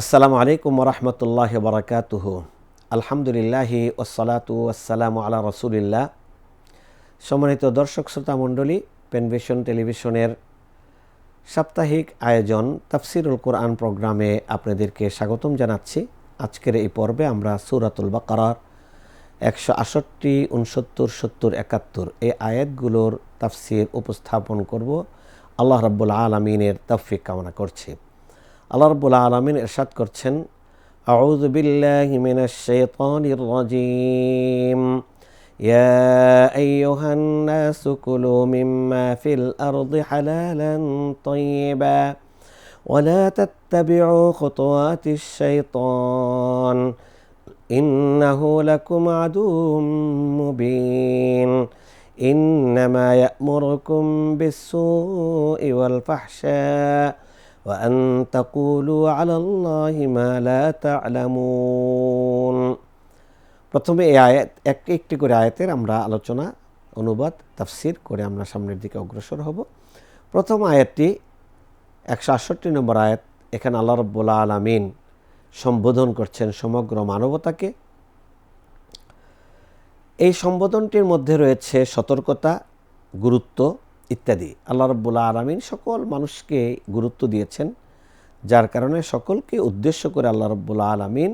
আসসালামু আলাইকুম রহমতুল্লাহ বরকাতুহ। আলহামদুলিল্লাহি ওসালাতু আসসালামু আলা রসুলিল্লাহ। সম্মানিত দর্শক শ্রোতা মণ্ডলী পেনভিশন টেলিভিশনের সাপ্তাহিক আয়োজন তাফসিরুল কোরআন প্রোগ্রামে আপনাদেরকে স্বাগতম জানাচ্ছি। আজকের এই পর্বে আমরা সুরাতুল বাকারার একশো আষট্টি উনসত্তর সত্তর, একাত্তর এই আয়াতগুলোর তাফসির উপস্থাপন করব। আল্লাহ রাব্বুল আলমিনের তৌফিক কামনা করছি। আল্লাহ রব্বুল আলমিন এরশাদ করছেন أعوذ بالله من الشيطان الرجيم يا أيها الناس كلوا مما في الأرض حلالا طيبا ولا تتبعوا خطوات الشيطان إنه لكم عدو مبين إنما يأمركم بالسوء والفحشاء وأن تقولوا على الله ما لا تعلمون প্রথমে এই আয়াত একটি একটি করে আয়াতের আমরা আলোচনা অনুবাদ তাফসির করে আমরা সামনের দিকে অগ্রসর হব প্রথম আয়াতটি একশো আটষট্টি নম্বর আয়াত এখানে আল্লাহ রব্বুল্লা আলমিন সম্বোধন করছেন সমগ্র মানবতাকে এই সম্বোধনটির মধ্যে রয়েছে সতর্কতা গুরুত্ব ইত্যাদি। আল্লাহ রব্বুল্লা আলমিন সকল মানুষকে গুরুত্ব দিয়েছেন, যার কারণে সকলকে উদ্দেশ্য করে আল্লাহ রব্বুল্লা আলমিন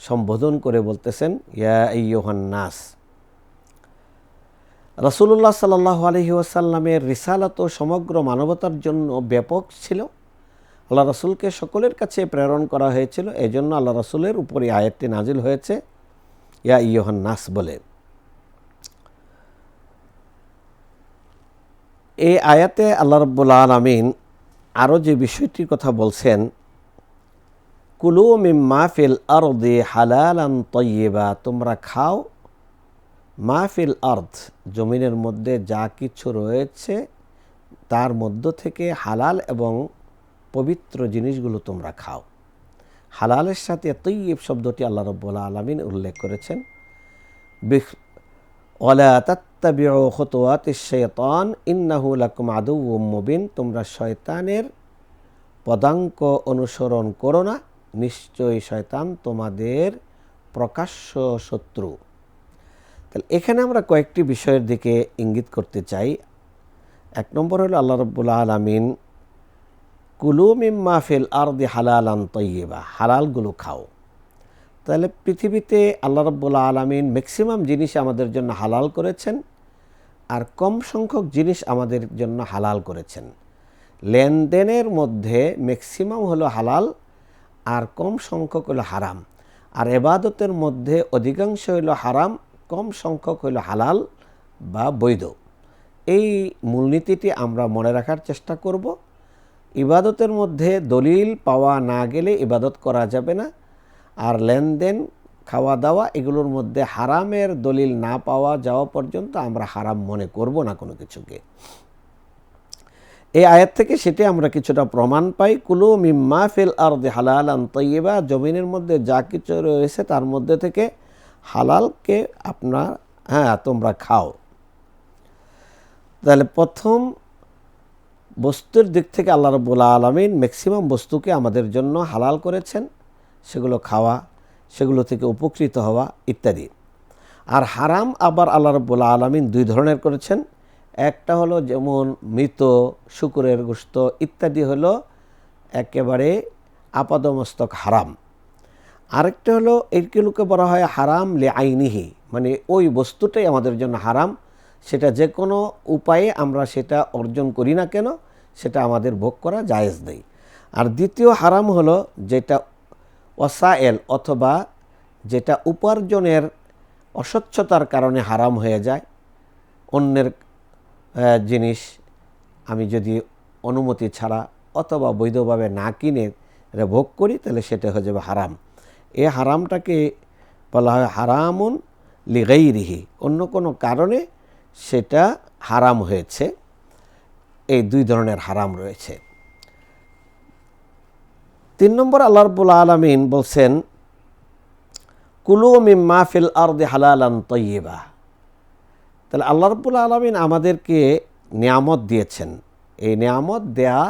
সম্বোধন করে বলতেছেন, ইয়া ইয়োহান নাস। রসুল্লাহ সাল্লাহ আলহি ওয়াসাল্লামের রিসালত সমগ্র মানবতার জন্য ব্যাপক ছিল। আল্লাহ রসুলকে সকলের কাছে প্রেরণ করা হয়েছিল। এই জন্য আল্লাহ রসুলের উপরে আয়াতটি নাজিল হয়েছে, ইয়া ইয়োহান নাস বলে। এই আয়াতে আল্লাহ রব্বুল আলমিন আরও যে বিষয়টির কথা বলছেন, কুলু মাহফিল আরদে হালালান তৈবা তোমরা খাও মাহফিল আর্থ জমিনের মধ্যে যা কিছু রয়েছে তার মধ্য থেকে হালাল এবং পবিত্র জিনিসগুলো তোমরা খাও হালালের সাথে তৈব শব্দটি আল্লাহ রব্বুল্লা আলমিন উল্লেখ করেছেন তাত্তাবিউ খতোয়াত শৈতান ইন্নাহু লাকুম আদু মুবিন, তোমরা শয়তানের পদাঙ্ক অনুসরণ করো না, নিশ্চয়ই শয়তান তোমাদের প্রকাশ্য শত্রু। তাহলে এখানে আমরা কয়েকটি বিষয়ের দিকে ইঙ্গিত করতে চাই। এক নম্বর হলো আল্লাহ রব্বুল্লা আলমিন, কুলু মিম্মা ফিল আরদি হালালান তৈবা হালালগুলো খাও। তাহলে পৃথিবীতে আল্লাহ রব্বুল্লা আলমিন ম্যাক্সিমাম জিনিস আমাদের জন্য হালাল করেছেন আর কম সংখ্যক জিনিস আমাদের জন্য হালাল করেছেন। লেনদেনের মধ্যে ম্যাক্সিমাম হলো হালাল আর কম সংখ্যক হলো হারাম। আর এবাদতের মধ্যে অধিকাংশ হলো হারাম, কম সংখ্যক হইল হালাল বা বৈধ। এই মূলনীতিটি আমরা মনে রাখার চেষ্টা করব। ইবাদতের মধ্যে দলিল পাওয়া না গেলে ইবাদত করা যাবে না। আর লেনদেন খাওয়া দাওয়া এগুলোর মধ্যে হারামের দলিল না পাওয়া যাওয়া পর্যন্ত আমরা হারাম মনে করব না কোনো কিছুকে। এই আয়াত থেকে সেটি আমরা কিছুটা প্রমাণ পাই। কুলু মিম্মা ফিল আর হালাল আন্তইবা জমিনের মধ্যে যা কিছু রয়েছে তার মধ্যে থেকে হালালকে আপনার হ্যাঁ তোমরা খাও। তাহলে প্রথম বস্তুর দিক থেকে আল্লাহ রবুল্লা আলমিন ম্যাক্সিমাম বস্তুকে আমাদের জন্য হালাল করেছেন। সেগুলো খাওয়া, সেগুলো থেকে উপকৃত হওয়া ইত্যাদি। আর হারাম আবার আল্লাহ রবুল্লা আলমিন দুই ধরনের করেছেন। একটা হলো যেমন মৃত, শুকুরের গোস্ত ইত্যাদি হলো একেবারে আপাদমস্তক হারাম। আরেকটা হলো এইগুলোকে বলা হয় হারাম লে আইনিহি মানে ওই বস্তুটাই আমাদের জন্য হারাম। সেটা যে কোনো উপায়ে আমরা সেটা অর্জন করি না কেন, সেটা আমাদের ভোগ করা জায়েজ নেই। আর দ্বিতীয় হারাম হলো যেটা ওসায়েল অথবা যেটা উপার্জনের অস্বচ্ছতার কারণে হারাম হয়ে যায়। অন্যের জিনিস আমি যদি অনুমতি ছাড়া অথবা বৈধভাবে না কিনে ভোগ করি, তাহলে সেটা হয়ে যাবে হারাম। এ হারামটাকে বলা হয় হারামুন লিগাইরিহি। অন্য কোনো কারণে সেটা হারাম হয়েছে। এই দুই ধরনের হারাম রয়েছে। তিন নম্বর আল্লাহ রবুল আলমিন বলছেন, কুলু মিম মাহফিল আর্দে হালালান তৈবা তাহলে আল্লাহ রবুল আলমিন আমাদেরকে নিয়ামত দিয়েছেন। এই নিয়ামত দেয়া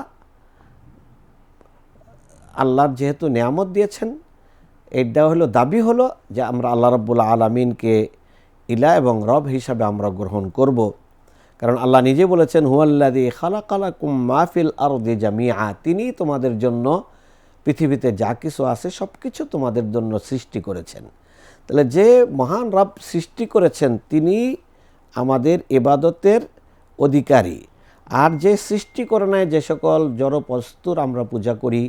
আল্লাহর যেহেতু নিয়ামত দিয়েছেন এটা হলো দাবি হলো যে আমরা আল্লাহ রব্বুল আলমিনকে ইলা এবং রব হিসাবে আমরা গ্রহণ করব। কারণ আল্লাহ নিজে বলেছেন হুয়াল্লা হুয়াল্লাদি খালা কালা কুম মাহফিল আর দে জামিয়া তিনি তোমাদের জন্য পৃথিবীতে যা কিছু আছে সব কিছু তোমাদের জন্য সৃষ্টি করেছেন। তাহলে যে মহান রব সৃষ্টি করেছেন, তিনি আমাদের এবাদতের অধিকারী। আর যে সৃষ্টি করে নেয় যে সকল জড়পস্তুর আমরা পূজা করি,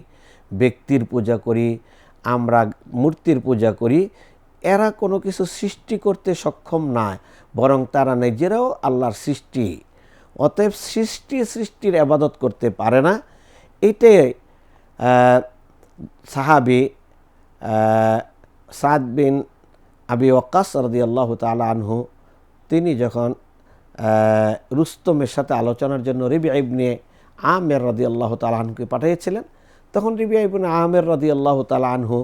ব্যক্তির পূজা করি, আমরা মূর্তির পূজা করি, এরা কোনো কিছু সৃষ্টি করতে সক্ষম নয় বরং তারা নিজেরাও আল্লাহর সৃষ্টি। অতএব সৃষ্টি সৃষ্টির আবাদত করতে পারে না। এটাই সাহাবি সাদ বিন আবি ওয়াক্কাস রদি আল্লাহ তালা আনহু, তিনি যখন রুস্তমের সাথে আলোচনার জন্য রিবি ইবনে আমের রদি আল্লাহ তালা আনহুকে পাঠিয়েছিলেন, তখন রিবি ইবনে আমের রদি আল্লাহ তালা আনহু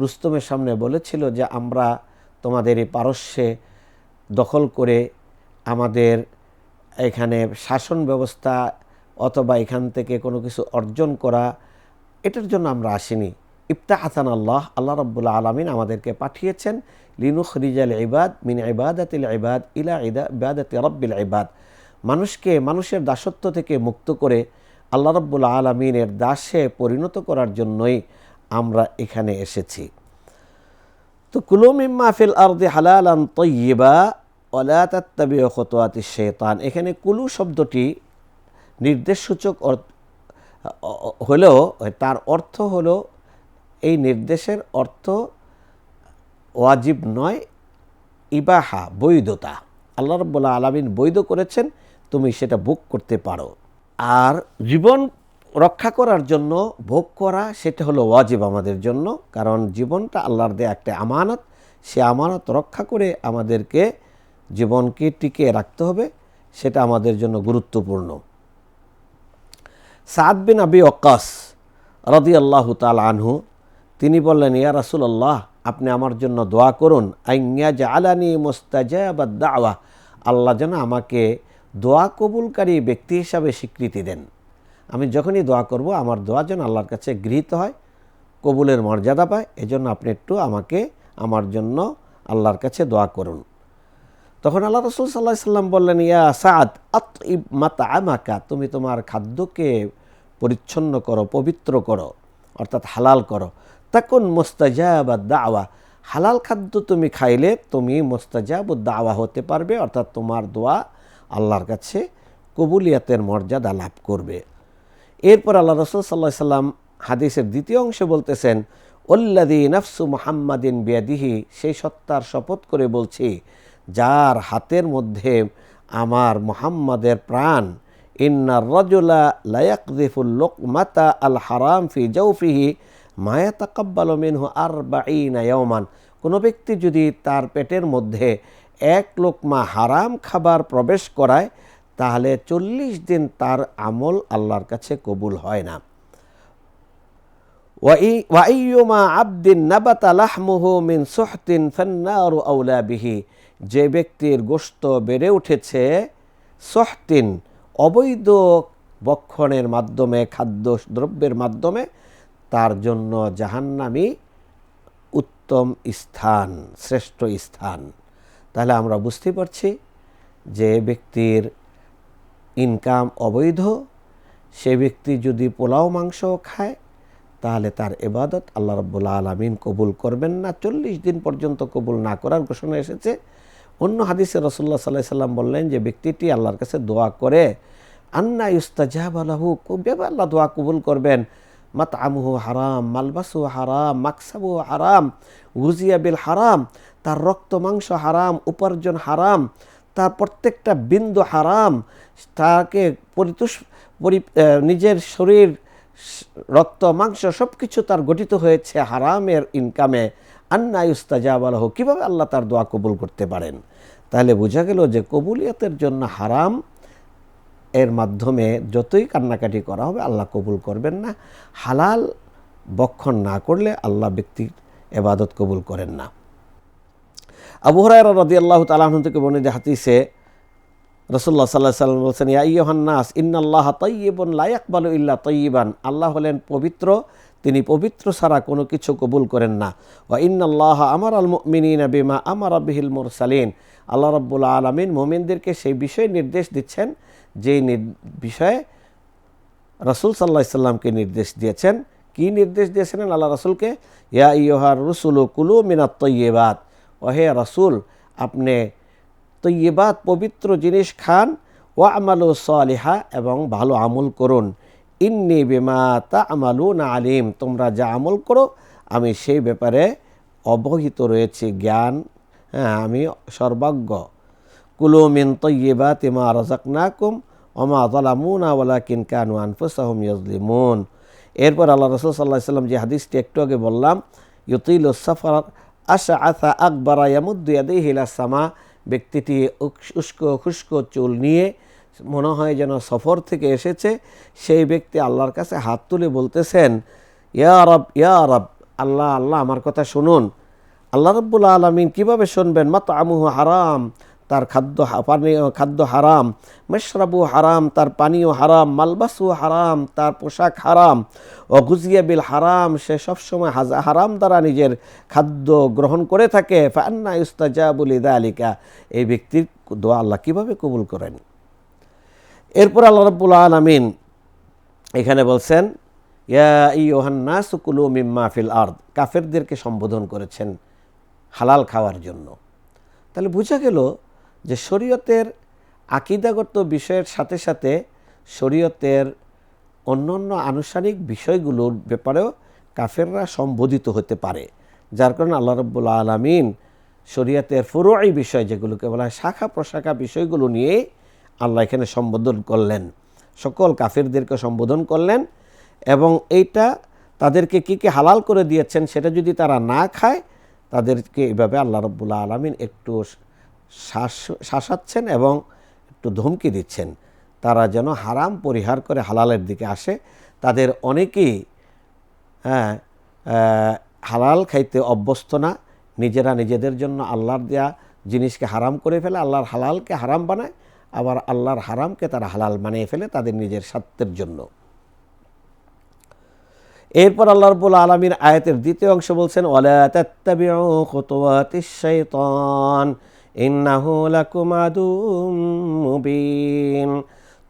রুস্তমের সামনে বলেছিল যে, আমরা তোমাদের এই পারস্যে দখল করে আমাদের এখানে শাসন ব্যবস্থা অথবা এখান থেকে কোনো কিছু অর্জন করা এটার জন্য আমরা আসিনি। ইফতা হাসান আল্লাহ আল্লাহ রব্বুল্লা আলমিন আমাদেরকে পাঠিয়েছেন লিনুখ রিজাল ইবাদ মিন ইবাদাতিল ইবাদ ইলা ইদা, ইবাদাতি রব্বিল ইবাদ। মানুষকে, মানুষের দাসত্ব থেকে মুক্ত করে আল্লাহ রব্বুল আলমিনের দাসে পরিণত করার জন্যই আমরা এখানে এসেছি। তো কুলুম ইম্মাফিল আরদি হালালান তৈবা ওলা তাত্তাবি খতোয়াতি শেতান। এখানে কুলু শব্দটি নির্দেশসূচক হলেও, তার অর্থ হলো, এই নির্দেশের অর্থ ওয়াজিব নয়, ইবাহা, বৈধতা। আল্লাহ রব্বুল্লাহ আলমিন বৈধ করেছেন, তুমি সেটা ভোগ করতে পারো। আর জীবন রক্ষা করার জন্য ভোগ করা, সেটা হলো ওয়াজিব আমাদের জন্য, কারণ জীবনটা আল্লাহর দেয়া একটা আমানত। সে আমানত রক্ষা করে আমাদেরকে জীবনকে টিকে রাখতে হবে, সেটা আমাদের জন্য গুরুত্বপূর্ণ। সাদ বিন আবি অকাস রদি আল্লাহ তাল আনহু, তিনি বললেন, ইয়া রাসুল আল্লাহ আপনি আমার জন্য দোয়া করুন। আইয়া যে আলানি মোস্তাজা দাওয়া, আল্লাহ যেন আমাকে দোয়া কবুলকারী ব্যক্তি হিসাবে স্বীকৃতি দেন। আমি যখনই দোয়া করব, আমার দোয়া যেন আল্লাহর কাছে গৃহীত হয়, কবুলের মর্যাদা পায়, এজন্য আপনি একটু আমাকে, আমার জন্য আল্লাহর কাছে দোয়া করুন। তখন আল্লাহ রসুল সাল্লাহ সাল্লাম বললেন, ইয়া সাদ আত ইব মাতা আমাকা তুমি তোমার খাদ্যকে পরিচ্ছন্ন করো, পবিত্র করো, অর্থাৎ হালাল করো। তখন মোস্তাজাব দাওয়া। হালাল খাদ্য তুমি খাইলে তুমি মোস্তাজাব দাওয়া হতে পারবে, অর্থাৎ তোমার দোয়া আল্লাহর কাছে কবুলিয়াতের মর্যাদা লাভ করবে। এরপর আল্লাহ রসুল সাল্লাহ সাল্লাম হাদিসের দ্বিতীয় অংশে বলতেছেন ওল্লাদি নফসু মোহাম্মদিন বিয়াদিহি সেই সত্তার শপথ করে বলছি, যার হাতের মধ্যে আমার মোহাম্মদের প্রাণ ইন্না রজুলা লায়াকদিফুল লোক মাতা আল হারাম ফি জৌফিহি মায়া তাকাব্বাল মিনহু আর বা ইয়মান কোনো ব্যক্তি যদি তার পেটের মধ্যে এক লোকমা হারাম খাবার প্রবেশ করায়, তাহলে চল্লিশ দিন তার আমল আল্লাহর কাছে কবুল হয় না। ওয়াইয়ুমা আবদিন নাবাতা লাহমুহু মিন সুহতিন ফান্নারু আউলা বিহি। যে ব্যক্তির গোস্ত বেড়ে উঠেছে সহতিন অবৈধ বক্ষণের মাধ্যমে, খাদ্য দ্রব্যের মাধ্যমে তার জন্য জাহান্নামি উত্তম স্থান, শ্রেষ্ঠ স্থান। তাহলে আমরা বুঝতে পারছি যে ব্যক্তির ইনকাম অবৈধ, সে ব্যক্তি যদি পোলাও, মাংস খায়, তাহলে তার এবাদত আল্লাহ রব্বুল্লা আলমিন কবুল করবেন না। চল্লিশ দিন পর্যন্ত কবুল না করার ঘোষণা এসেছে। অন্য হাদিসে রসুল্লাহ সাল্লাহ সাল্লাম বললেন যে ব্যক্তিটি আল্লাহর কাছে দোয়া করে, আন্না ইস্তাজাব আল্লাহু কবে আল্লাহ দোয়া কবুল করবেন। মাত আমহু হারাম মালবাসু হারাম মাকসাবু হারাম গুজিয়া বিল হারাম, তার রক্ত মাংস হারাম, উপার্জন হারাম, তার প্রত্যেকটা বিন্দু হারাম, তাকে পরিতুষ নিজের শরীর, রক্ত, মাংস সব কিছু তার গঠিত হয়েছে হারামের ইনকামে আন্না ইস্তাজাব আলহ কীভাবে আল্লাহ তার দোয়া কবুল করতে পারেন? তাহলে বোঝা গেল যে কবুলিয়াতের জন্য হারাম। এর মাধ্যমে যতই কান্নাকাটি করা হবে, আল্লাহ কবুল করবেন না। হালাল বক্ষণ না করলে আল্লাহ ব্যক্তির এবাদত কবুল করেন না। আবু হরাই রদি আল্লাহ তালাহন থেকে যে হাতিসে রসুল্লাহ সাল্লাহ সাল্লাম বলছেন, ইয়া ইয়হান্নাস ইন্নাল্লাহ তৈবন লায়াকবালু ইল্লা তৈবান আল্লাহ হলেন পবিত্র তিনি পবিত্র ছাড়া কোনো কিছু কবুল করেন না। ও ইন্নাল্লাহ আমার আল মিনিনা বিমা আমার আবিহিল মুরসালিন। আল্লাহ রব্বুল আলমিন মোমিনদেরকে সেই বিষয়ে নির্দেশ দিচ্ছেন, যেই বিষয়ে রসুল সাল্লাহ সাল্লামকে নির্দেশ দিয়েছেন। কি নির্দেশ দিয়েছিলেন? আল্লাহ রসুলকে, ইয়া ইয়হার রসুল ও কুলু মিনাত ও হে রসুল, আপনি তৈবাত পবিত্র জিনিস খান ও আমালু সালিহা, এবং ভালো আমল করুন। ইন্নি বেমা তা আমালু না আলিম, তোমরা যা আমল করো, আমি সেই ব্যাপারে অবহিত রয়েছে, জ্ঞান হ্যাঁ আমি সর্বাজ্ঞ কুলো মিন তৈবা তিমা রাজাক নাকুম ওমা তালামুনা ওয়ালা কিন কানু আনফুসাহম ইয়জলিমুন এরপর আল্লাহ রসুল সাল্লাহ সাল্লাম যে হাদিসটি একটু আগে বললাম ইউতিল সফর আশা আথা আকবরা ইয়ামুদ্দিয়াদি হিলা সামা, ব্যক্তিটি উস্কো, খুস্কো চুল নিয়ে মনে হয় যেন সফর থেকে এসেছে, সেই ব্যক্তি আল্লাহর কাছে হাত তুলে বলতেছেন, ইয়া রব ইয়া রব, আল্লাহ আল্লাহ, আমার কথা শুনুন। আল্লাহ রব্বুল আলমিন কীভাবে শুনবেন? মাত আমুহ হারাম, তার খাদ্য পানীয় খাদ্য হারাম। মেশরাবু হারাম, তার পানীয় হারাম। মালবাসু হারাম, তার পোশাক হারাম। ও গুজিয়া বিল হারাম, সে সবসময় হাজা, হারাম দ্বারা নিজের খাদ্য গ্রহণ করে থাকে। ফান্না ইস্তাজাবুল ইদা আলিকা এই ব্যক্তির দোয়া আল্লাহ কীভাবে কবুল করেন? এরপর আল্লাহ রব্বুল আলমিন এখানে বলছেন, ইয়া ইহান্না সুকুলু মিম্মা ফিল আর্দ। কাফেরদেরকে সম্বোধন করেছেন হালাল খাওয়ার জন্য। তাহলে বোঝা গেল যে শরীয়তের আকিদাগত বিষয়ের সাথে সাথে শরীয়তের অন্যান্য আনুষ্ঠানিক বিষয়গুলোর ব্যাপারেও কাফেররা সম্বোধিত হতে পারে। যার কারণে আল্লাহ রব্বুল আলমিন শরীয়তের ফুরোই বিষয়, যেগুলোকে বলা হয় শাখা প্রশাখা বিষয়গুলো নিয়ে আল্লাহ এখানে সম্বোধন করলেন। সকল কাফিরদেরকে সম্বোধন করলেন এবং এইটা তাদেরকে কী কী হালাল করে দিয়েছেন সেটা যদি তারা না খায়, তাদেরকে এভাবে আল্লাহ রব্বুল্লা আলমিন একটু শ্বাস শাসাচ্ছেন এবং একটু ধমকি দিচ্ছেন। তারা যেন হারাম পরিহার করে হালালের দিকে আসে। তাদের অনেকেই হ্যাঁ হালাল খাইতে অভ্যস্ত না। নিজেরা নিজেদের জন্য আল্লাহর দেয়া জিনিসকে হারাম করে ফেলে, আল্লাহর হালালকে হারাম বানায়। আবার আল্লাহর হারামকে তারা হালাল বানিয়ে ফেলে তাদের নিজের স্বার্থের জন্য। এরপর আল্লাহ রবুল আলমীর আয়াতের দ্বিতীয় অংশ বলছেন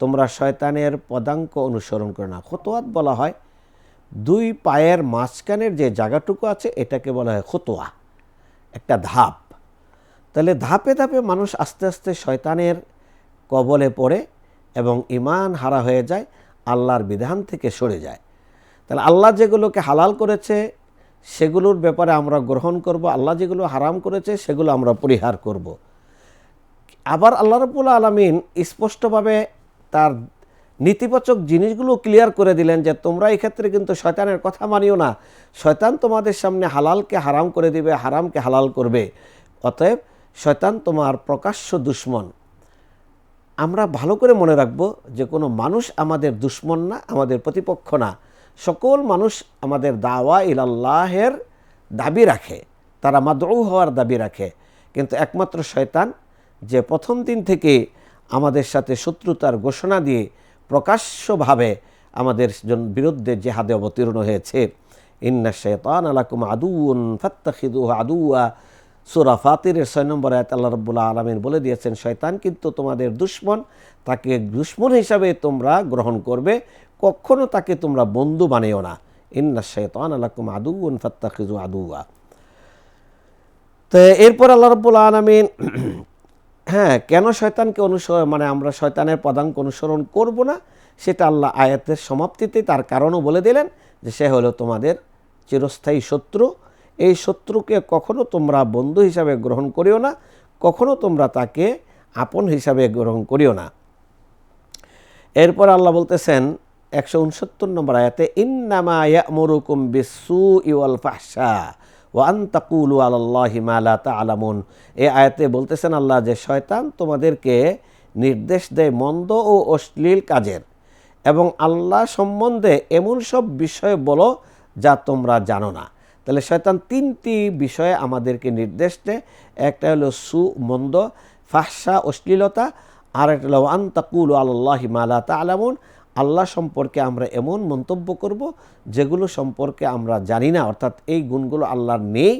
তোমরা শয়তানের পদাঙ্ক অনুসরণ করো না। খতোয়াত বলা হয়, দুই পায়ের মাঝখানের যে জায়গাটুকু আছে এটাকে বলা হয় খতোয়া, একটা ধাপ। তাহলে ধাপে ধাপে মানুষ আস্তে আস্তে শয়তানের কবলে পড়ে এবং ইমান হারা হয়ে যায়, আল্লাহর বিধান থেকে সরে যায়। তাহলে আল্লাহ যেগুলোকে হালাল করেছে, সেগুলোর ব্যাপারে আমরা গ্রহণ করব। আল্লাহ যেগুলো হারাম করেছে, সেগুলো আমরা পরিহার করব। আবার আল্লাহ রবুল আলমিন স্পষ্টভাবে তার নেতিবাচক জিনিসগুলো ক্লিয়ার করে দিলেন যে, তোমরা ক্ষেত্রে কিন্তু শয়তানের কথা মানিও না। শয়তান তোমাদের সামনে হালালকে হারাম করে দিবে, হারামকে হালাল করবে। অতএব শয়তান তোমার প্রকাশ্য দুশ্মন। আমরা ভালো করে মনে রাখব যে কোনো মানুষ আমাদের দুশ্মন না, আমাদের প্রতিপক্ষ না। সকল মানুষ আমাদের দাওয়া ইলাল্লাহের দাবি রাখে, তারা মাদউ হওয়ার দাবি রাখে। কিন্তু একমাত্র শয়তান, যে প্রথম দিন থেকে আমাদের সাথে শত্রুতার ঘোষণা দিয়ে প্রকাশ্যভাবে আমাদের বিরুদ্ধে জেহাদে অবতীর্ণ হয়েছে। ইন্না শেতান আলাকুম আদুন ফাত্তাখিদু আদুয়া সুরা ফাতিরের ছয় নম্বর আয়াত আল্লাহ রব্বুল্লাহ আলমিন বলে দিয়েছেন, শয়তান কিন্তু তোমাদের দুশ্মন, তাকে দুশ্মন হিসাবে তোমরা গ্রহণ করবে, কখনো তাকে তোমরা বন্ধু বানিও না। ইন্না শৈতান আলাকুম আদু আদুন ফাত্তাখিজু আদুয়া তো এরপর আল্লাহ রব্বুল আলমিন হ্যাঁ কেন শয়তানকে অনুসরণ মানে আমরা শয়তানের পদাঙ্ক অনুসরণ করব না, সেটা আল্লাহ আয়াতের সমাপ্তিতে তার কারণও বলে দিলেন যে সে হলো তোমাদের চিরস্থায়ী শত্রু এই শত্রুকে কখনো তোমরা বন্ধু হিসাবে গ্রহণ করিও না, কখনো তোমরা তাকে আপন হিসাবে গ্রহণ করিও না। এরপর আল্লাহ বলতেছেন একশো উনসত্তর নম্বর আয়াতে, ইন্নামা ইয়ামুরুকুম বিসু ইউল ফাহসা ওয়ান তাকুলু আল্লাহ মালা তা আলামুন এই আয়াতে বলতেছেন আল্লাহ যে শয়তান তোমাদেরকে নির্দেশ দেয় মন্দ ও অশ্লীল কাজের এবং আল্লাহ সম্বন্ধে এমন সব বিষয় বলো যা তোমরা জানো না। তাহলে শয়তান তিনটি বিষয়ে আমাদেরকে নির্দেশ দেয়। একটা হলো সু, মন্দ, ফাহসা, অশ্লীলতা, আর একটা হলো আন তাকুল আল্লাহ মালা তালামুন। আল্লাহ সম্পর্কে আমরা এমন মন্তব্য করব যেগুলো সম্পর্কে আমরা জানি না। অর্থাৎ এই গুণগুলো আল্লাহর নেই,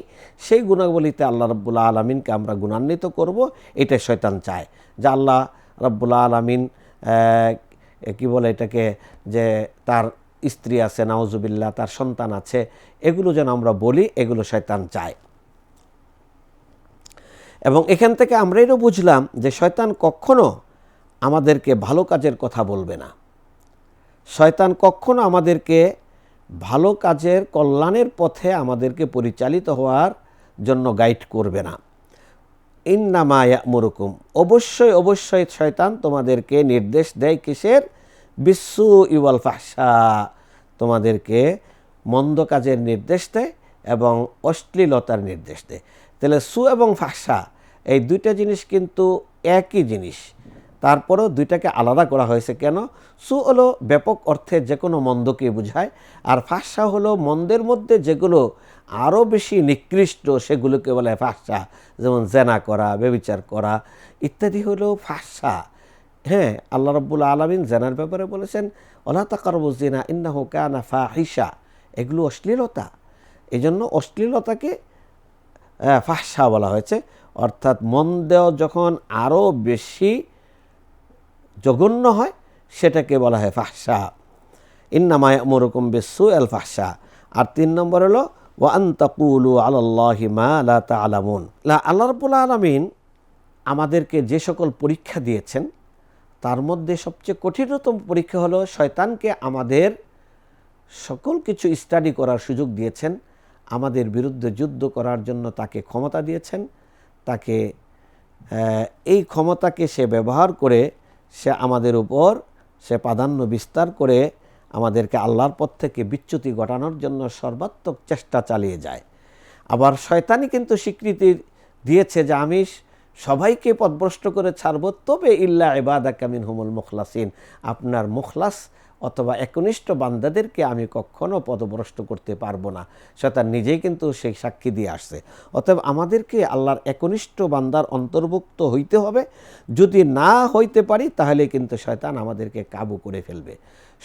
সেই গুণাবলিতে আল্লাহ রব্বুল্লা আলমিনকে আমরা গুণান্বিত করব, এটাই শয়তান চায়। যে আল্লাহ রব্বুল্লা আলমিন কি বলে এটাকে? যে তার স্ত্রী আছে নাওজুবিল্লাহ তার সন্তান আছে, এগুলো যেন আমরা বলি, এগুলো শয়তান চায়। এবং এখান থেকে আমরা এটাও বুঝলাম যে শয়তান কখনো আমাদেরকে ভালো কাজের কথা বলবে না। শয়তান কখনো আমাদেরকে ভালো কাজের কল্যাণের পথে আমাদেরকে পরিচালিত হওয়ার জন্য গাইড করবে না। ইন্নামায়া মুরুকুম অবশ্যই অবশ্যই শয়তান তোমাদেরকে নির্দেশ দেয় কিসের? বিশ্ব ইওয়াল ফাহসা তোমাদেরকে মন্দ কাজের নির্দেশ দেয় এবং অশ্লীলতার নির্দেশ দেয় তাহলে সু এবং ফাহসা এই দুইটা জিনিস কিন্তু একই জিনিস। তারপরেও দুইটাকে আলাদা করা হয়েছে কেন? সু হলো ব্যাপক অর্থে যে কোনো মন্দকে বোঝায়, আর ফাঁসা হলো মন্দের মধ্যে যেগুলো আরও বেশি নিকৃষ্ট, সেগুলোকে বলে ফাঁসা যেমন জেনা করা বেবিচার করা, ইত্যাদি হলো ফাঁসা হ্যাঁ আল্লাহ রব্বুল আলমিন জেনার ব্যাপারে বলেছেন, ওলা তাকারবুজিনা ইন্না হোকানা ফাহিসা এগুলো অশ্লীলতা। এই জন্য অশ্লীলতাকে ফাহসা বলা হয়েছে। অর্থাৎ মন্দ যখন আরও বেশি জঘন্য হয়, সেটাকে বলা হয় ফাহসা ইন্নামায় মরুকুম বেসু এল ফাহসা আর তিন নম্বর হলো ও আন্তাকুলু আল্লাহি মা লা তালামুন। আল্লাহ রবুল আলমিন আমাদেরকে যে সকল পরীক্ষা দিয়েছেন তার মধ্যে সবচেয়ে কঠিনতম পরীক্ষা হলো শয়তানকে আমাদের সকল কিছু স্টাডি করার সুযোগ দিয়েছেন। আমাদের বিরুদ্ধে যুদ্ধ করার জন্য তাকে ক্ষমতা দিয়েছেন। তাকে এই ক্ষমতাকে সে ব্যবহার করে সে আমাদের উপর সে প্রাধান্য বিস্তার করে আমাদেরকে আল্লাহর পথ থেকে বিচ্যুতি ঘটানোর জন্য সর্বাত্মক চেষ্টা চালিয়ে যায়। আবার শয়তানি কিন্তু স্বীকৃতি দিয়েছে যে আমি সবাইকে পদভ্রষ্ট করে ছাড়ব, তবে ইল্লা এবাদা কামিন হুমুল মুখলাসিন। আপনার মুখলাস অথবা একনিষ্ঠ বান্দাদেরকে আমি কখনো পদভ্রষ্ট করতে পারব না। শয়তান নিজেই কিন্তু সেই সাক্ষী দিয়ে আসছে। অতএব আমাদেরকে আল্লাহর একনিষ্ঠ বান্দার অন্তর্ভুক্ত হইতে হবে। যদি না হইতে পারি, তাহলে কিন্তু শয়তান আমাদেরকে কাবু করে ফেলবে।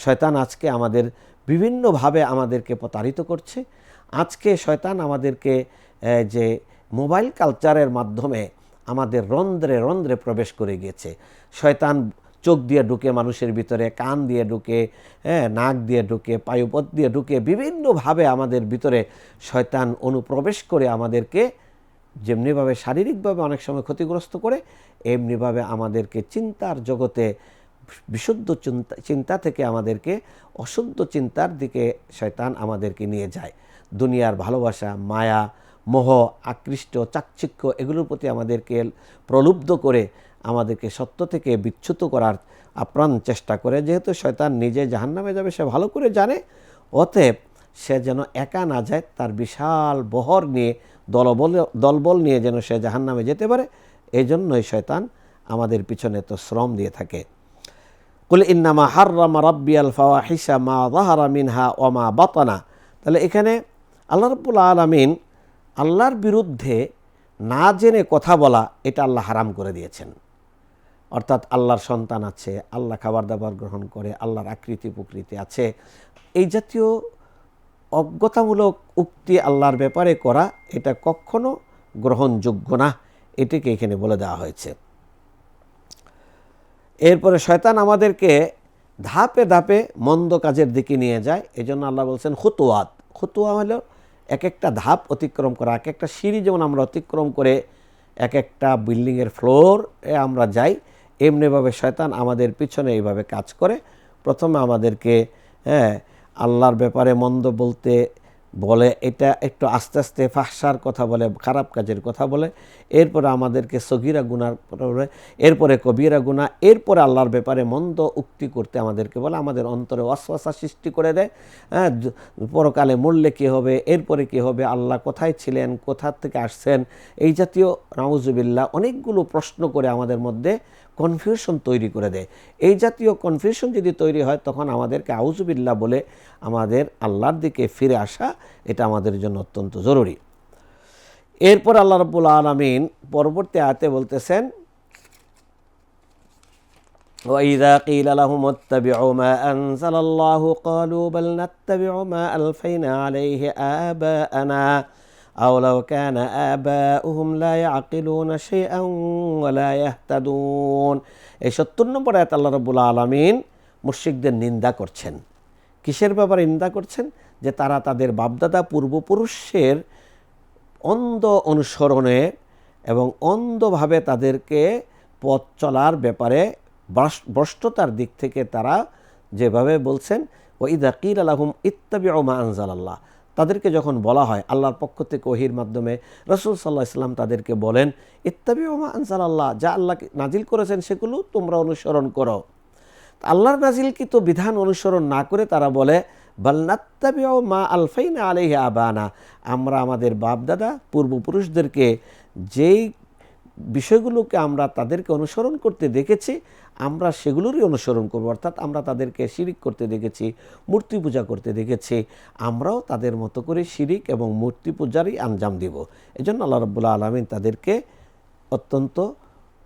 শয়তান আজকে আমাদের বিভিন্নভাবে আমাদেরকে প্রতারিত করছে। আজকে শয়তান আমাদেরকে যে মোবাইল কালচারের মাধ্যমে আমাদের রন্ধ্রে রন্ধ্রে প্রবেশ করে গিয়েছে শয়তান চোখ দিয়ে ঢুকে, মানুষের ভিতরে কান দিয়ে ঢুকে হ্যাঁ নাক দিয়ে ঢুকে, পায়ুপথ দিয়ে ঢুকে বিভিন্নভাবে আমাদের ভিতরে শয়তান অনুপ্রবেশ করে আমাদেরকে যেমনিভাবে শারীরিকভাবে অনেক সময় ক্ষতিগ্রস্ত করে, এমনিভাবে আমাদেরকে চিন্তার জগতে বিশুদ্ধ চিন্তা চিন্তা থেকে আমাদেরকে অশুদ্ধ চিন্তার দিকে শয়তান আমাদেরকে নিয়ে যায়। দুনিয়ার ভালোবাসা, মায়া মোহ, আকৃষ্ট, চাকচিক্য এগুলোর প্রতি আমাদেরকে প্রলুব্ধ করে আমাদেরকে সত্য থেকে বিচ্যুত করার আপ্রাণ চেষ্টা করে। যেহেতু শয়তান নিজে জাহান্নামে যাবে, সে ভালো করে জানে, অতএব সে যেন একা না যায়, তার বিশাল বহর নিয়ে, দলবল দলবল নিয়ে যেন সে জাহান্নামে যেতে পারে এই জন্যই শয়তান আমাদের পিছনে তো শ্রম দিয়ে থাকে। কুল ইন্নামা হার্রামা রব্বি আল ফাওয়া হিসা মা দাহারা মিনহা ওমা বাতনা। তাহলে এখানে আল্লাহ রব্বুল আলমিন আল্লাহর বিরুদ্ধে না জেনে কথা বলা এটা আল্লাহ হারাম করে দিয়েছেন। অর্থাৎ আল্লাহর সন্তান আছে, আল্লাহ খাবার দাবার গ্রহণ করে, আল্লাহর আকৃতি প্রকৃতি আছে। এই জাতীয় অজ্ঞতামূলক উক্তি আল্লাহর ব্যাপারে করা এটা কখনো গ্রহণযোগ্য না, এটিকে এখানে বলে দেওয়া হয়েছে। এরপরে শয়তান আমাদেরকে ধাপে ধাপে মন্দ কাজের দিকে নিয়ে যায় এই জন্য আল্লাহ বলছেন, খুতুয়াত। খুতুয়া হলো এক একটা ধাপ অতিক্রম করা এক একটা সিঁড়ি যেমন আমরা অতিক্রম করে এক একটা বিল্ডিংয়ের ফ্লোর আমরা যাই, এমনিভাবে শয়তান আমাদের পিছনে এইভাবে কাজ করে। প্রথমে আমাদেরকে হ্যাঁ আল্লাহর ব্যাপারে মন্দ বলতে বলে, এটা একটু আস্তে আস্তে ফাঁসার কথা বলে, খারাপ কাজের কথা বলে, এরপরে আমাদেরকে সগিরা গুনার বলে, এরপরে কবিরা গুণা এরপরে আল্লাহর ব্যাপারে মন্দ উক্তি করতে আমাদেরকে বলে, আমাদের অন্তরে অশ্বাসা সৃষ্টি করে দেয়। হ্যাঁ পরকালে মরলে কী হবে, এরপরে কী হবে, আল্লাহ কোথায় ছিলেন, কোথা থেকে আসছেন, এই জাতীয় নাউজুবিল্লাহ অনেকগুলো প্রশ্ন করে আমাদের মধ্যে কনফিউশন তৈরি করে দেয় এই জাতীয় কনফিউশন যদি তৈরি হয় তখন আমাদেরকে আউজুবিল্লা বলে আমাদের আল্লাহর দিকে ফিরে আসা এটা আমাদের জন্য অত্যন্ত জরুরি এরপর আল্লাহ রব্বুল আলমিন পরবর্তী আয়তে বলতেছেন وإذا قيل لهم اتبعوا ما أنزل الله قالوا بل نتبع ما ألفينا عليه آباءنا أو لو كان آباؤهم لا يعقلون شيئا ولا يهتدون এই সত্তর নম্বর আয়াত আল্লাহ রব্বুল আলমিন মুর্শিকদের নিন্দা করছেন কিসের ব্যাপারে নিন্দা করছেন যে তারা তাদের বাপদাদা পূর্বপুরুষের অন্ধ অনুসরণে এবং অন্ধভাবে তাদেরকে পথ চলার ব্যাপারে ভ্রষ্টতার দিক থেকে তারা যেভাবে বলছেন ও ইদাকির আলাহুম ইত্তাবি মা আনজাল আল্লাহ তাদেরকে যখন বলা হয়, আল্লাহর পক্ষ থেকে ওহির মাধ্যমে রসুল সাল্লাহ ইসলাম তাদেরকে বলেন ইত্তাবি ওমা আনসাল আল্লাহ যা আল্লাহ নাজিল করেছেন সেগুলো তোমরা অনুসরণ করো। আল্লাহর নাজিল কি তো বিধান অনুসরণ না করে তারা বলে বাল্নাত্তাবিও মা আলফাইনা আলিহা আবানা। আমরা আমাদের বাপদাদা, পূর্বপুরুষদেরকে যেই বিষয়গুলোকে আমরা তাদেরকে অনুসরণ করতে দেখেছি, আমরা সেগুলোরই অনুসরণ করব। অর্থাৎ আমরা তাদেরকে শিরিক করতে দেখেছি, মূর্তি পূজা করতে দেখেছি, আমরাও তাদের মতো করে শিরিক এবং মূর্তি পূজারই আঞ্জাম দিব। এজন্য আল্লাহ রব্বুল্লা আলমিন তাদেরকে অত্যন্ত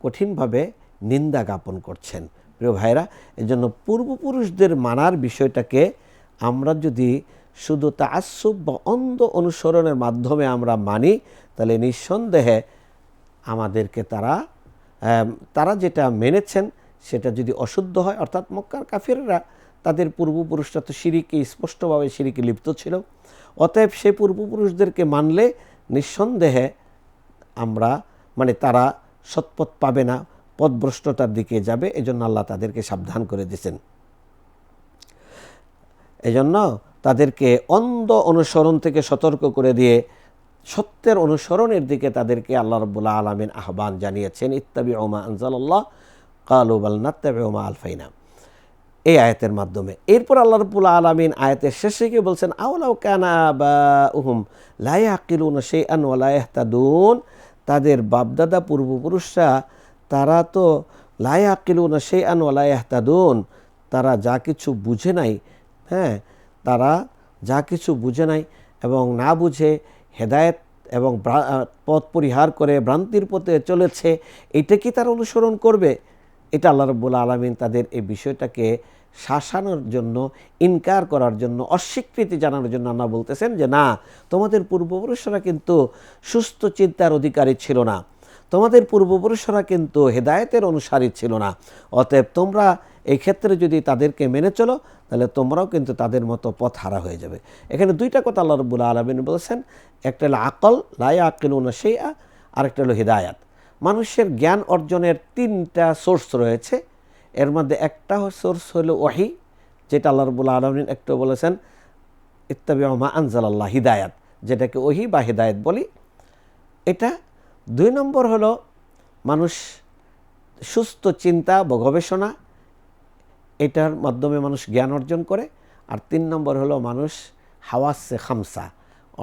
কঠিনভাবে নিন্দা জ্ঞাপন করছেন। প্রিয় ভাইরা এজন্য পূর্বপুরুষদের মানার বিষয়টাকে আমরা যদি শুধু তাসুব বা অন্ধ অনুসরণের মাধ্যমে আমরা মানি, তাহলে নিঃসন্দেহে আমাদেরকে তারা তারা যেটা মেনেছেন সেটা যদি অশুদ্ধ হয়, অর্থাৎ মক্কার কাফিররা তাদের পূর্বপুরুষরা তো সিঁড়িকে স্পষ্টভাবে সিঁড়িকে লিপ্ত ছিল, অতএব সেই পূর্বপুরুষদেরকে মানলে নিঃসন্দেহে আমরা মানে তারা সৎপথ পাবে না, পথভ্রষ্টতার দিকে যাবে, এজন্য আল্লাহ তাদেরকে সাবধান করে দিয়েছেন। এজন্য তাদেরকে অন্ধ অনুসরণ থেকে সতর্ক করে দিয়ে সত্যের অনুসরণের দিকে তাদেরকে আল্লাহ রব্বুল্লাহ আলমিন আহ্বান জানিয়েছেন ইত্তাবি ওমা আনজাল্লাহ কালুবাল নাত্তাবি ওমা আলফাইনা। এই আয়াতের মাধ্যমে। এরপর আল্লাহ রব্বুল্লাহ আলমিন আয়াতের শেষে গিয়ে বলছেন আউলাউ কানা বা উহুম লাই আকিলুন সেই আন ওলায়তাদুন তাদের বাপদাদা পূর্বপুরুষরা, তারা তো লাই আকিলুন সেই আন ওলায়তাদুন তারা যা কিছু বুঝে নাই হ্যাঁ তারা যা কিছু বুঝে নাই এবং না বুঝে হেদায়েত এবং পথ পরিহার করে ভ্রান্তির পথে চলেছে, এটা কি তারা অনুসরণ করবে? এটা আল্লাহ রব্বুল আলমিন তাদের এই বিষয়টাকে শাসানোর জন্য, ইনকার করার জন্য, অস্বীকৃতি জানানোর জন্য আল্লাহ বলতেছেন যে, না, তোমাদের পূর্বপুরুষরা কিন্তু সুস্থ চিন্তার অধিকারী ছিল না। তোমাদের পূর্বপুরুষরা কিন্তু হেদায়েতের অনুসারী ছিল না। অতএব তোমরা এই ক্ষেত্রে যদি তাদেরকে মেনে চলো, তাহলে তোমরাও কিন্তু তাদের মতো পথ হারা হয়ে যাবে। এখানে দুইটা কথা আল্লাহ রব্বুল আলমিন বলেছেন। একটা হলো আকল লাই আকিল সেই আরেকটা হলো হৃদায়াত। মানুষের জ্ঞান অর্জনের তিনটা সোর্স রয়েছে। এর মধ্যে একটা সোর্স হলো ওয়াহি, যেটা আল্লাহ রবুল্লা আলমিন একটু বলেছেন ইত্তাবি আনজাল আল্লাহ হিদায়াত, যেটাকে ওহি বা হিদায়ত বলি। এটা দুই নম্বর হলো মানুষ সুস্থ চিন্তা বা গবেষণা, এটার মাধ্যমে মানুষ জ্ঞান অর্জন করে। আর তিন নম্বর হলো মানুষ হাওয়াসে খামসা,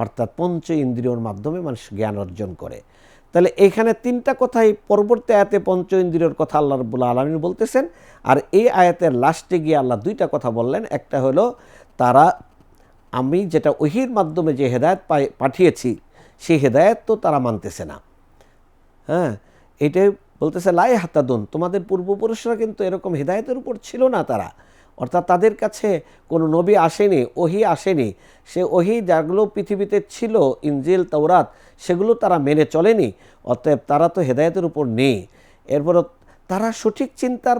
অর্থাৎ পঞ্চ ইন্দ্রিয়র মাধ্যমে মানুষ জ্ঞান অর্জন করে। তাহলে এখানে তিনটা কথাই পরবর্তী আয়াতে পঞ্চ ইন্দ্রিয়র কথা আল্লাহ রবুল্লা আলমিন বলতেছেন। আর এই আয়াতের লাস্টে গিয়ে আল্লাহ দুইটা কথা বললেন। একটা হলো, তারা, আমি যেটা ওহির মাধ্যমে যে হেদায়ত পাঠিয়েছি, সেই হেদায়ত তো তারা মানতেছে না। হ্যাঁ এটাই বলতেছে লাই হাতাদুন তোমাদের পূর্বপুরুষরা কিন্তু এরকম হৃদায়তের উপর ছিল না তারা। অর্থাৎ তাদের কাছে কোনো নবী আসেনি, ওহি আসেনি। সে ওহি যাগুলো পৃথিবীতে ছিল ইঞ্জিল তৌরাত সেগুলো তারা মেনে চলেনি। অতএব তারা তো হেদায়তের উপর নেই। এরপর তারা সঠিক চিন্তার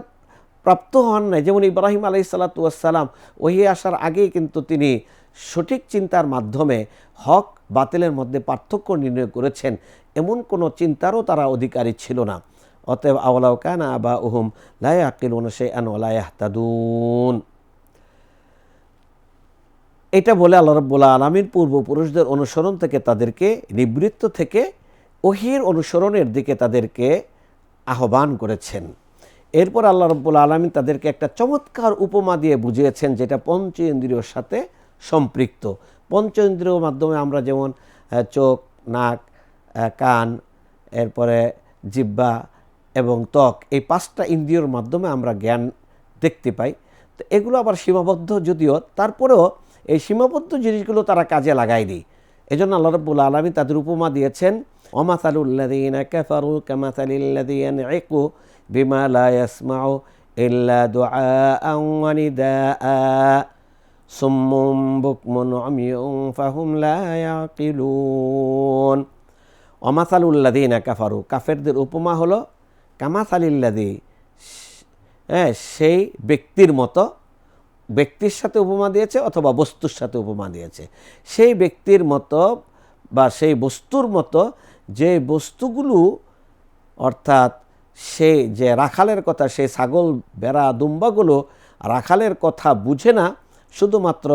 প্রাপ্ত হন নাই। যেমন ইব্রাহিম আলাই সাল্লাতুয়াসাল্লাম ওহি আসার আগেই কিন্তু তিনি সঠিক চিন্তার মাধ্যমে হক বাতিলের মধ্যে পার্থক্য নির্ণয় করেছেন। এমন কোনো চিন্তারও তারা অধিকারী ছিল না। অতএব আওলাও কানা আবা উহুম লাই আকিলুন সে আন তাদুন এটা বলে আল্লাহ রব্বুল্লা আলমীর পূর্বপুরুষদের অনুসরণ থেকে তাদেরকে, নিবৃত্ত থেকে ওহির অনুসরণের দিকে তাদেরকে আহ্বান করেছেন। এরপর আল্লাহ রব্বুল আলমী তাদেরকে একটা চমৎকার উপমা দিয়ে বুঝিয়েছেন, যেটা পঞ্চ ইন্দ্রিয়র সাথে সম্পৃক্ত। পঞ্চ ইন্দ্রিয়র মাধ্যমে আমরা যেমন চোখ, নাক কান, এরপরে জিব্বা এবং ত্বক, এই পাঁচটা ইন্দ্রিয়র মাধ্যমে আমরা জ্ঞান দেখতে পাই। তো এগুলো আবার সীমাবদ্ধ যদিও, তারপরেও এই সীমাবদ্ধ জিনিসগুলো তারা কাজে লাগায়নি। দিই জন্য আল্লাহ রব্বুল আলমী তাদের উপমা দিয়েছেন অমাতালুল্লাদিন একু বিমালা صم بكم عمي فهم لا يعقلون অমাসালুল্লাদিনা কাফারু কাফেরদের উপমা হলো কামাসালিল্লাদি হ্যাঁ সেই ব্যক্তির মতো ব্যক্তির সাথে উপমা দিয়েছে অথবা বস্তুর সাথে উপমা দিয়েছে সেই ব্যক্তির মতো বা সেই বস্তুর মতো যে বস্তুগুলো অর্থাৎ সে যে রাখালের কথা সেই ছাগল বেড়া দুম্বাগুলো রাখালের কথা বুঝে না শুধুমাত্র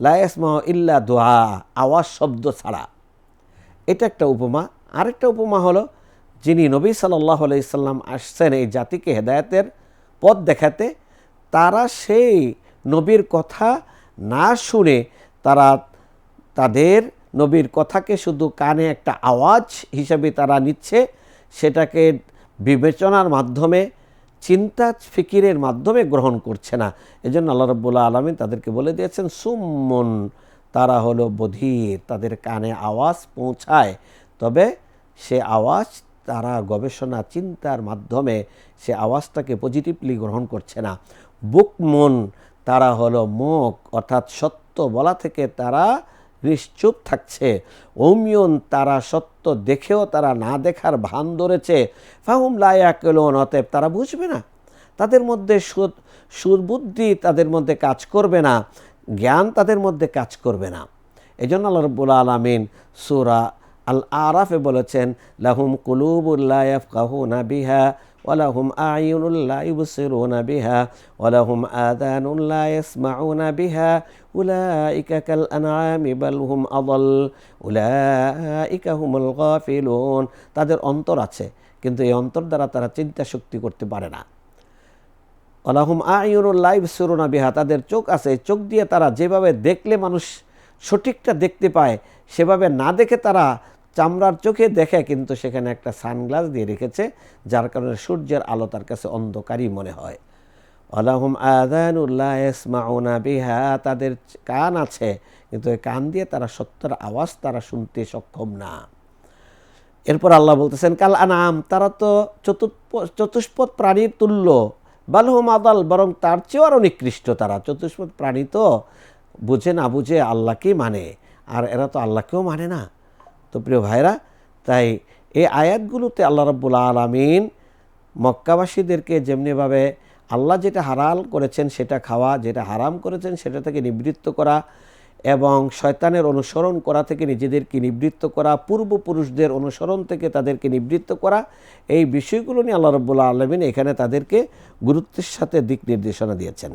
লায়াসমা ইল্লা দোয়া, আওয়াজ শব্দ ছাড়া। এটা একটা উপমা। আরেকটা উপমা হলো, যিনি নবী সাল্লাহ আলাইসাল্লাম আসছেন এই জাতিকে হেদায়তের পথ দেখাতে, তারা সেই নবীর কথা না শুনে তারা তাদের নবীর কথাকে শুধু কানে একটা আওয়াজ হিসাবে তারা নিচ্ছে, সেটাকে বিবেচনার মাধ্যমে চিন্তা ফিকিরের মাধ্যমে গ্রহণ করছে না। এজন্য আল্লাহ রব্বুল্লাহ আলমিন তাদেরকে বলে দিয়েছেন সুমন তারা হলো বধির, তাদের কানে আওয়াজ পৌঁছায়। তবে সে আওয়াজ তারা গবেষণা, চিন্তার মাধ্যমে সে আওয়াজটাকে পজিটিভলি গ্রহণ করছে না। বুকমন, তারা হলো মুখ, অর্থাৎ সত্য বলা থেকে তারা নিশ্চুপ থাকছে। অমিয়ন তারা সত্য দেখেও তারা না দেখার ভান ধরেছে। ফাহুম লায়াকেলন অতএব তারা বুঝবে না। তাদের মধ্যে সুদ সুদবুদ্ধি তাদের মধ্যে কাজ করবে না। জ্ঞান তাদের মধ্যে কাজ করবে না। এই জন্য আল্লাহ রব্বুল আলমিন সুরা আল আরাফে বলেছেন, লাহুম কুলুবুল্লাহ কাহুনা বিহা ওলাহুম আয়ুনুল্লাহ ইবসিরুনা বিহা ওলাহুম আদানুল্লাহ ইসমাউনা বিহা, উলাইকা কাল আনআমি বাল হুম আদল, উলাইকা হুমুল গাফিলুন। তাদের অন্তর আছে, কিন্তু এই অন্তর দ্বারা তারা চিন্তা শক্তি করতে পারে না। আলাহুম লাইভ সুরুনা বিহা, তাদের চোখ আছে চোখ দিয়ে তারা যেভাবে দেখলে মানুষ সঠিকটা দেখতে পায়, সেভাবে না দেখে তারা চামড়ার চোখে দেখে কিন্তু সেখানে একটা সানগ্লাস দিয়ে রেখেছে, যার কারণে সূর্যের আলো তার কাছে অন্ধকারই মনে হয়। আলাহুম আদানুল্লাহ বিহা, তাদের কান আছে, কিন্তু ওই কান দিয়ে তারা সত্যের আওয়াজ তারা শুনতে সক্ষম না। এরপর আল্লাহ বলতেছেন, কাল আনাম, তারা তো চতুষ্পদ প্রাণীর তুল্য। বালহুম আদাল, বরং তার চেয়েও আরও নিকৃষ্ট তারা। চতুষ্পদ প্রাণী তো বুঝে না বুঝে আল্লাহকেই মানে আর এরা তো আল্লাহকেও মানে না। তো প্রিয় ভাইরা, তাই এই আয়াতগুলোতে আল্লাহ রব্বুল আলমিন মক্কাবাসীদেরকে যেমনিভাবে আল্লাহ যেটা হারাল করেছেন সেটা খাওয়া, যেটা হারাম করেছেন সেটা থেকে নিবৃত্ত করা এবং শয়তানের অনুসরণ করা থেকে নিজেদেরকে নিবৃত্ত করা, পূর্বপুরুষদের অনুসরণ থেকে তাদেরকে নিবৃত্ত করা, এই বিষয়গুলো নিয়ে আল্লাহ রব্বুল্লা আলমিন এখানে তাদেরকে গুরুত্বের সাথে দিক নির্দেশনা দিয়েছেন।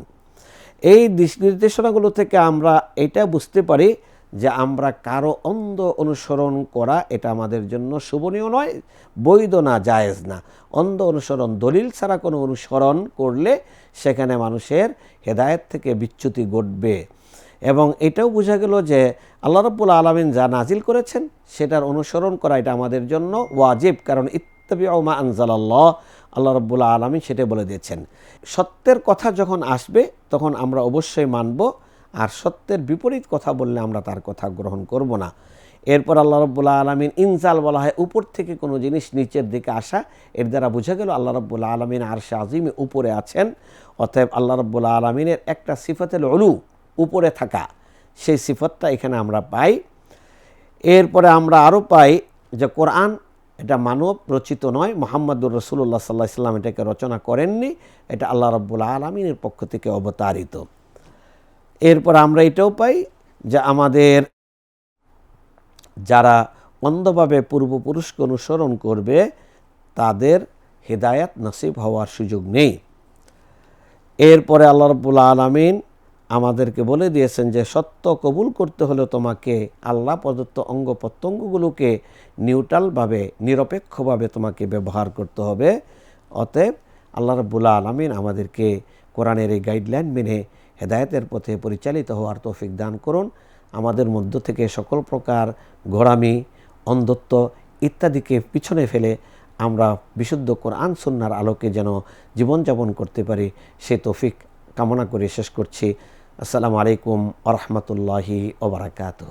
এই দিক নির্দেশনাগুলো থেকে আমরা এটা বুঝতে পারি যে আমরা কারও অন্ধ অনুসরণ করা এটা আমাদের জন্য শুভনীয় নয়, বৈধ না, জায়েজ না। অন্ধ অনুসরণ, দলিল ছাড়া কোনো অনুসরণ করলে সেখানে মানুষের হেদায়েত থেকে বিচ্যুতি ঘটবে। এবং এটাও বোঝা গেল যে আল্লাহ রব্বুল আলমিন যা নাজিল করেছেন, সেটার অনুসরণ করা এটা আমাদের জন্য ওয়াজিব। কারণ ইত্তাবি মা আনজালাল্লাহ, আল্লাহ রব্বুল আলমিন সেটা বলে দিয়েছেন। সত্যের কথা যখন আসবে, তখন আমরা অবশ্যই মানব আর সত্যের বিপরীত কথা বললে আমরা তার কথা গ্রহণ করব না। এরপর আল্লাহ রব্বুল্লাহ আলমিন ইনজাল বলা হয় উপর থেকে কোনো জিনিস নিচের দিকে আসা। এর দ্বারা বোঝা গেল আল্লাহ রব্বুল্লাহ আলমিন আরশে আজিমে উপরে আছেন। অতএব আল্লাহ রব্বুল্লাহ আলমিনের একটা সিফতেল অলু উপরে থাকা, সেই সিফতটা এখানে আমরা পাই। এরপরে আমরা আরও পাই যে কোরআন এটা মানব রচিত নয়, মোহাম্মদুর রসুল্লাহ সাল্লাহ ইসলাম এটাকে রচনা করেননি, এটা আল্লাহ রব্বুল্লাহ আলমিনের পক্ষ থেকে অবতারিত। এরপর আমরা এটাও পাই যে আমাদের যারা অন্ধভাবে পূর্বপুরুষকে অনুসরণ করবে, তাদের হেদায়াত নসিব হওয়ার সুযোগ নেই। এরপরে আল্লাহ রব্বুল আলমিন আমাদেরকে বলে দিয়েছেন যে, সত্য কবুল করতে হলে তোমাকে আল্লাহ প্রদত্ত অঙ্গ প্রত্যঙ্গগুলোকে নিউট্রালভাবে নিরপেক্ষভাবে তোমাকে ব্যবহার করতে হবে। অতএব আল্লাহ রব্বুল্লা আলমিন আমাদেরকে কোরআনের এই গাইডলাইন মেনে হেদায়তের পথে পরিচালিত হওয়ার তৌফিক দান করুন। আমাদের মধ্য থেকে সকল প্রকার ঘোরামি অন্ধত্ব ইত্যাদিকে পিছনে ফেলে আমরা বিশুদ্ধ কোরআন সন্ন্যার আলোকে যেন জীবনযাপন করতে পারি, সে তৌফিক কামনা করে শেষ করছি। আসসালামু আলাইকুম আরহামতুল্লাহি ওবরাকাতহ